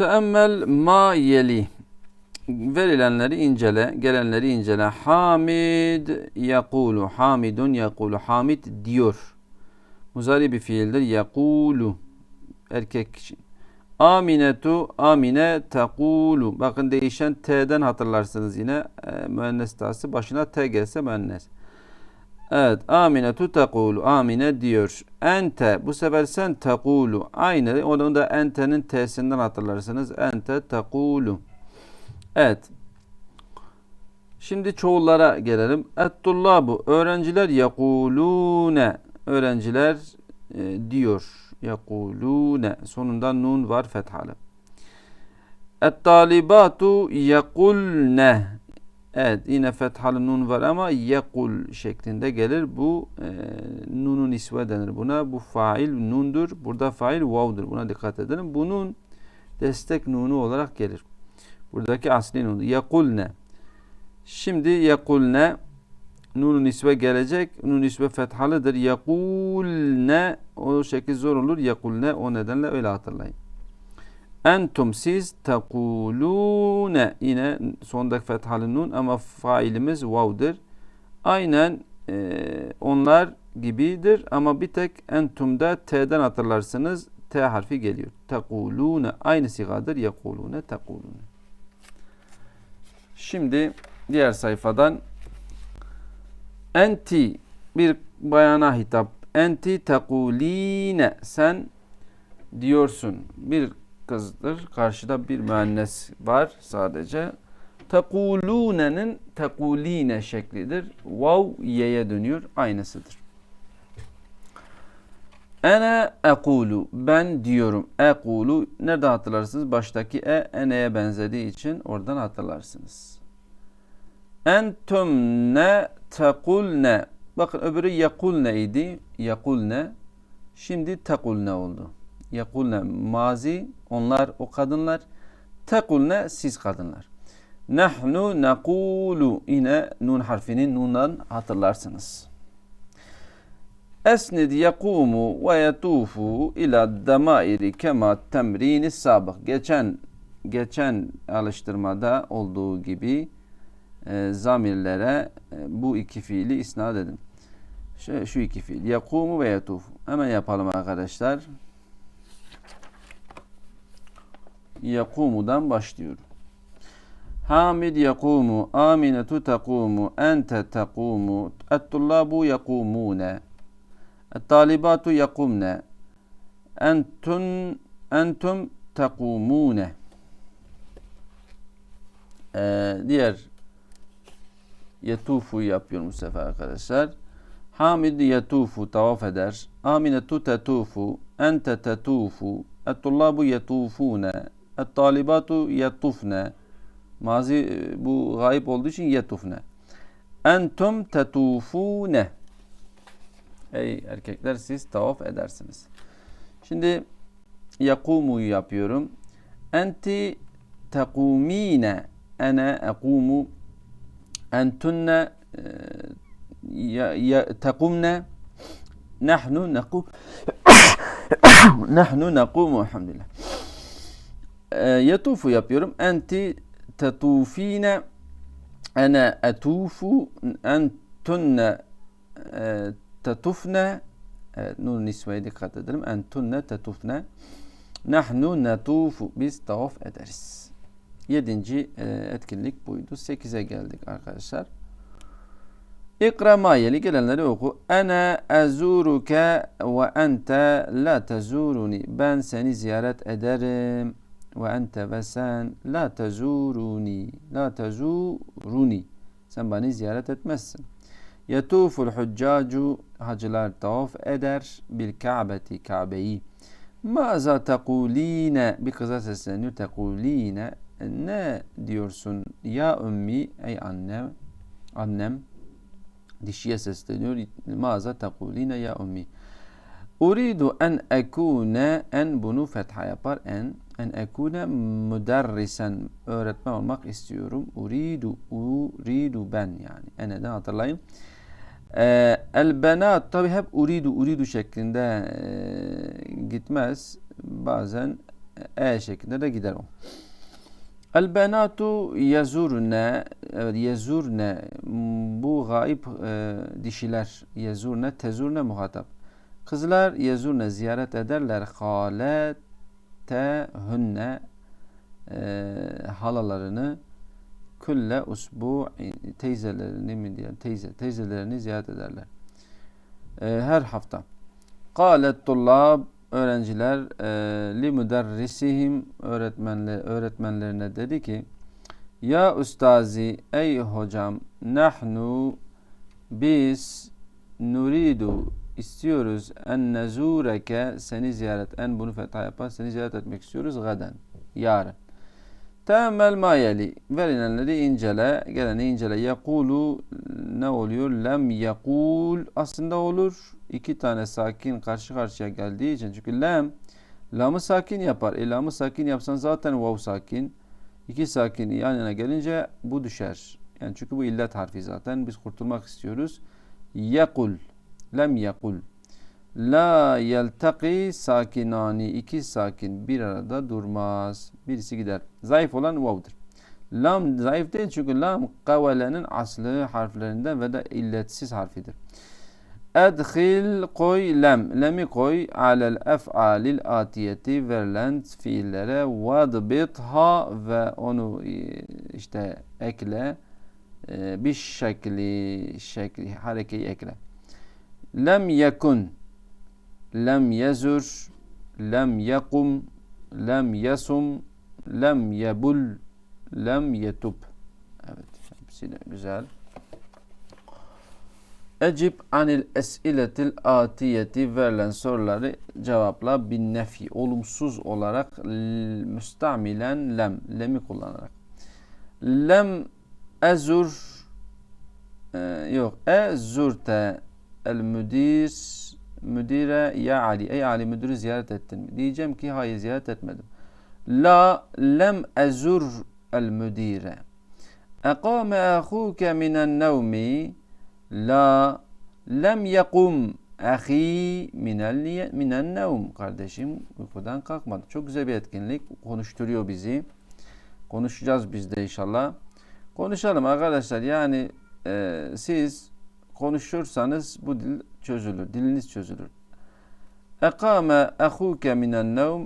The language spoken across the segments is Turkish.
Teemmel ma yeli. Verilenleri incele, gelenleri incele. Hamid yakulu, hamidun yakulu. Hamid diyor. Muzari bir fiildir. Yakulu. Erkek. Aminetu, amine tekulu. Bakın değişen T'den hatırlarsınız yine. E, müennes tası başına T gelse müennes. Evet. Aminetu tekulu. Amine diyor. Ente. Bu sefer sen tekulu. Aynı. Onu da ente'nin T'sinden hatırlarsınız. Ente tekulu. Evet. Şimdi çoğullara gelelim. Et-tullabu. Öğrenciler yakulune. Öğrenciler e, diyor. Yakulune. Sonunda nun var fethalı. Et-talibatu yakulne. Evet yine fethalı nun var ama yakul şeklinde gelir. Bu e, nunun isve denir buna. Bu fail nundur. Burada fail vav'dur. Buna dikkat edelim. Bunun destek nunu olarak gelir. Buradaki asli nun. Yakulne. Şimdi yakulne nunun isve gelecek. Nun isve fethalıdır. Yakulne o şekil zor olur. Yakulne o nedenle öyle hatırlayın. Entum siz tekulune yine sondaki fethalı nun ama failimiz vav'dır. Aynen e, onlar gibidir ama bir tek entumda t'den hatırlarsınız. T harfi geliyor. Tekulune aynı sigadır. Yekulune tekulune. Şimdi diğer sayfadan enti bir bayana hitap. Enti tekuline sen diyorsun. Bir kızdır. Karşıda bir müennes var sadece. Tekulune'nin tekuline şeklidir. Vav ye'ye dönüyor. Aynısıdır. Ene ekulu. Ben diyorum. Ekulu. Nerede hatırlarsınız? Baştaki e ene'ye benzediği için oradan hatırlarsınız. Entum ne tekulne. Bakın öbürü yakulne idi. Yakulne. Şimdi tekulne oldu. Yakulne mazi. Onlar o kadınlar. Tekulne siz kadınlar. Nahnu nekulu. Yine nun harfinin nundan hatırlarsınız. Esnid yakumu ve yetufu ila damairi kema temrini sabık. Geçen geçen alıştırmada olduğu gibi e, zamirlere e, bu iki fiili isnat edin. Şu, şu iki fiil. Yakumu ve yetufu. Hemen yapalım arkadaşlar. Yakumu'dan başlıyorum. Hamid yakumu, Aminetu takumu, ente takumu, et-tullabu yakumune, et-talibatu yakumne, entun, entum takumune. Ee, diğer yetufu yapıyorum bu sefer arkadaşlar. Hamid yetufu tavaf eder. Aminetu tetufu, ente tetufu, et-tullabu yetufune, et-talibatu yetufne. Mazi bu gayip olduğu için yetufne. Entum tetufune. Ey erkekler siz tavaf edersiniz. Şimdi yakumu'yu yapıyorum. Enti tekumine. Ene ekumu. Entunne ya, tekumne. Nahnu nekum. Nahnu nekumu. Elhamdülillah. E, yetufu yapıyorum. Enti tetufine ene etufu entunne e, tetufne nun nisveye dikkat edelim. Entunne tetufne nahnu netufu biz tavaf ederiz. Yedinci e, etkinlik buydu. Sekize geldik arkadaşlar. İkra mayeli gelenleri oku. Ene ezuruke ve ente la tezuruni. Ben seni ziyaret ederim ve ente ve sen la tezuruni la tezuruni sen beni ziyaret etmezsin. Yetuful huccacu hacılar tavaf eder bil ka'beti Kabe'yi. Maza tekuline bir kıza sesleniyor tekuline ne diyorsun ya ümmi ey annem annem dişiye sesleniyor maza tekuline ya ümmi Uridu en ekune en bunu fetha yapar en en ekune müderrisen öğretmen olmak istiyorum. Uridu uridu ben yani. Ene'den hatırlayın. Ee, el benat tabi hep uridu uridu şeklinde e, gitmez. Bazen E şeklinde de gider o. El benatu yazurne evet yazurne bu gayb e, dişiler yazurne tezurne muhatap. Kızlar yazurne ziyaret ederler haletehünne e, halalarını külle usbu teyzelerini mi diyelim teyze teyzelerini ziyaret ederler. E, her hafta. Kalet tullab öğrenciler e, li müderrisihim öğretmenle öğretmenlerine dedi ki ya ustazi ey hocam nahnu biz nuridu istiyoruz en nezureke seni ziyaret en bunu fetha yapar seni ziyaret etmek istiyoruz gaden yarın Teemmel ma yeli. Verilenleri incele, geleni incele. Yakulu ne oluyor? Lem yakul aslında olur. İki tane sakin karşı karşıya geldiği için. Çünkü lem lamı sakin yapar. E lamı sakin yapsan zaten vav sakin. İki sakin yan yana gelince bu düşer. Yani çünkü bu illet harfi zaten. Biz kurtulmak istiyoruz. Yakul. Lem yakul. La yeltaki sakinani iki sakin bir arada durmaz. Birisi gider. Zayıf olan vav'dır. Lam zayıf değil çünkü lam kavalenin aslı harflerinden ve de illetsiz harfidir. Edhil koy lem. Lemi koy alel ef'alil atiyeti verilen fiillere vadbitha ve onu e, işte ekle e, bir şekli şekli harekeyi ekle. Lem yekun lem yezur, lem yekum, lem yesum, lem yebul, lem yetub. Evet, hepsi de güzel. Ecib anil esiletil atiyeti verilen soruları cevapla bin nefi olumsuz olarak müstamilen lem lemi kullanarak. Lem ezur e, yok ezurte el müdir müdire ya Ali ey Ali müdürü ziyaret ettin mi? Diyeceğim ki hayır ziyaret etmedim. La lem ezur el müdire. Ekame ahuke minen nevmi la lem yekum ahi minel minen nevm. Kardeşim uykudan kalkmadı. Çok güzel bir etkinlik. Konuşturuyor bizi. Konuşacağız biz de inşallah. Konuşalım arkadaşlar. Yani e, siz konuşursanız bu dil çözülür. Diliniz çözülür. Ekame ehuke minen nevm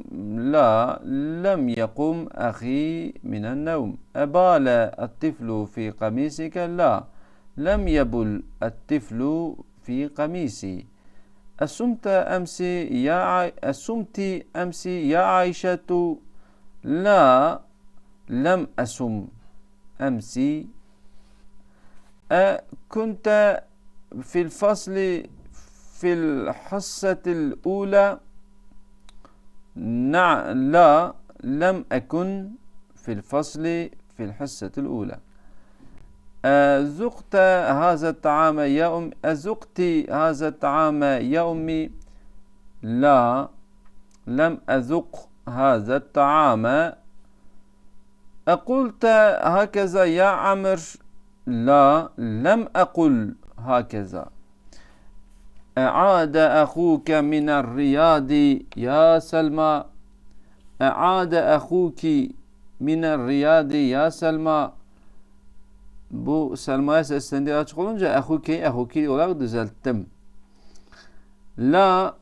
la lem yekum ahi minen nevm. Ebale ettiflu fi kamisike la lem yebul ettiflu fi kamisi. أسمت أمس يا أسمت أمس يا عائشة لا لم أسم أمس أكنت في الفصل في الحصة الأولى نع لا لم أكن في الفصل في الحصة الأولى. أذقت هذا الطعام يا أم أذقت هذا الطعام يا أمي لا لم أذق هذا الطعام. أقلت هكذا يا عمر لا لم أقل هكذا أعاد أخوك من الرياض يا سلمى أعاد أخوك من الرياض يا سلمى bu Selma'ya seslendiği açık olunca ehuki ehuki olarak düzelttim. La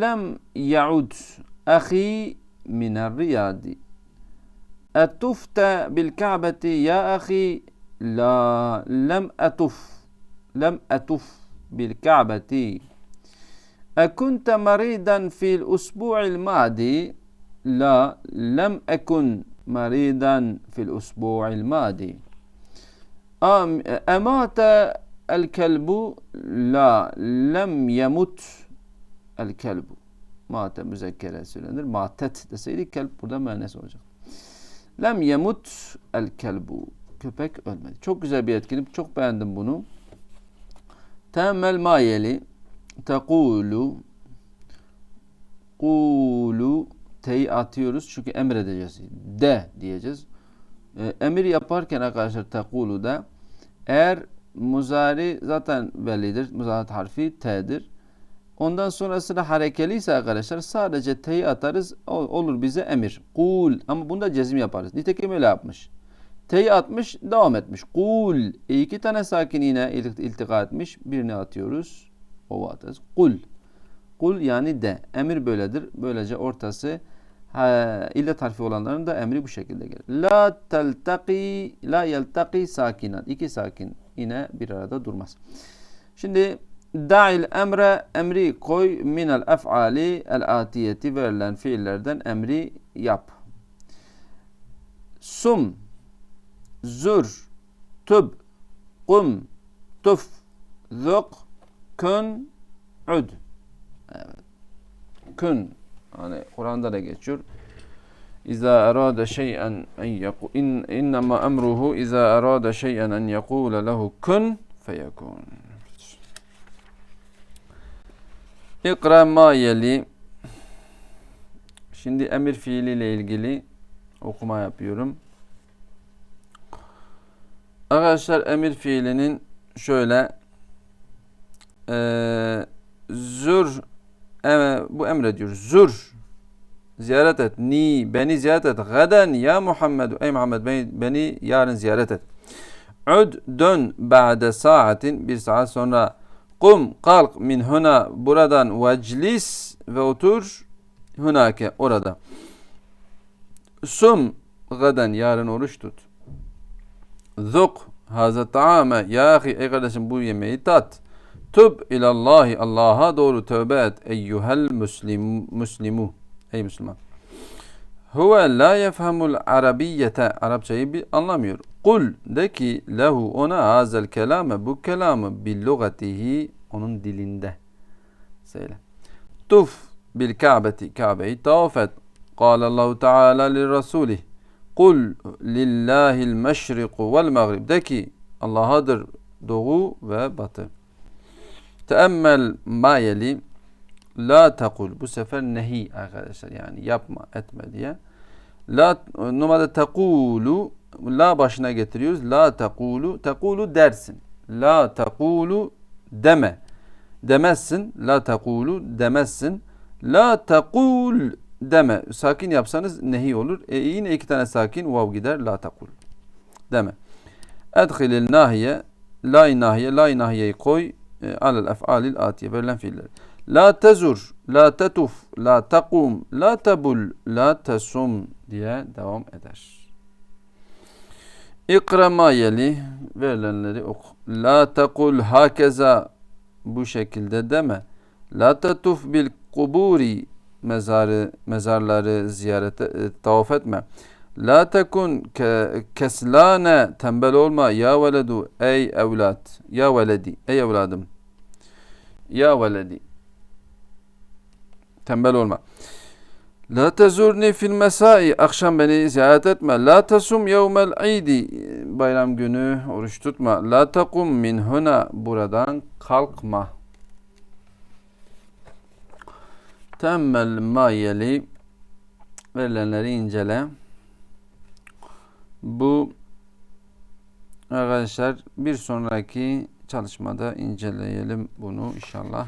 lem yaud ahi miner riyadi. Etufte bil ka'beti ya ahi la lem etuf lem etuf bil Ka'beti. Ekunte maridan fil usbu'il madi? La, lem ekun maridan fil usbu'il madi. Am, emate el kelbu? La, lem yemut el kelbu. Mate müzekkere söylenir. Matet deseydik kelp burada mühennes olacak. Lem yemut el kelbu. Köpek ölmedi. Çok güzel bir etkinlik. Çok beğendim bunu. Teemmel ma yeli tekulu kulu teyi atıyoruz çünkü emredeceğiz. De diyeceğiz. E, emir yaparken arkadaşlar tekulu da eğer muzari zaten bellidir. Muzarat harfi t'dir. Ondan sonrasında harekeliyse arkadaşlar sadece t'yi atarız. Olur bize emir. Kul. Ama bunda cezim yaparız. Nitekim öyle yapmış. T'yi atmış, devam etmiş. Kul. E iki tane sakin yine ilt- iltika etmiş. Birini atıyoruz. O atarız. Kul. Kul yani de. Emir böyledir. Böylece ortası ha, illet harfi olanların da emri bu şekilde gelir. La teltaki, la yeltaki sakinan. İki sakin yine bir arada durmaz. Şimdi da'il emre emri koy minel ef'ali el atiyeti verilen fiillerden emri yap. Sum, zur, tüb, kum, tuf, zuk, kun, ud. Evet. Kun. Hani Kur'an'da da geçiyor. İza arada şey'en en yaku in innema emruhu iza arada şey'en en yekule lehu kun feyekun. İkra ma yeli. Şimdi emir fiiliyle ilgili okuma yapıyorum. Arkadaşlar emir fiilinin şöyle eee zür eme, bu emrediyor. Zür ziyaret et. Ni beni ziyaret et. Gaden ya Muhammed ey Muhammed beni, beni yarın ziyaret et. Ud dön ba'de saatin bir saat sonra kum kalk min huna buradan veclis ve otur hunake orada. Sum gaden yarın oruç tut. Zuk haza taame ya ahi ey kardeşim bu yemeği tat. Tüb ilallahi Allah'a doğru tövbe et eyyuhel müslim, müslimu. Ey Müslüman. Huve la yefhamul arabiyyete. Arapçayı bir anlamıyor. Kul de ki lehu ona hazel kelame bu kelamı billugatihi onun dilinde. Söyle. Tuf bil Kabe'ti Kabe'yi tavaf et. Kâlallahu Teala li Rasulih. Kul lillahil meşriku vel mağrib. De ki Allah'adır doğu ve batı. Teemmel ma yeli la takul. Bu sefer nehi arkadaşlar yani yapma etme diye. La numara takulu la başına getiriyoruz. La takulu takulu dersin. La takulu deme. Demezsin. La takulu demezsin. La takul deme. Sakin yapsanız nehi olur. E yine iki tane sakin vav gider. La takul. Deme. Edhilil nahiye la nahiye la nahiyeyi koy e, alel ef'alil atiye verilen fiiller. La tezur, la tetuf, la takum, la tabul, la tesum diye devam eder. İkra yeli verilenleri oku. La tekul hakeza bu şekilde deme. La tetuf bil kuburi mezarı mezarları ziyaret e, tavaf etme. La tekun ke, keslane tembel olma ya veledu ey evlat ya veledi ey evladım ya veledi tembel olma. La tezurni fil mesai akşam beni ziyaret etme. La tesum yevmel idi bayram günü oruç tutma. La takum min huna buradan kalkma. Temmel ma yeli verilenleri incele. Bu arkadaşlar bir sonraki çalışmada inceleyelim bunu inşallah.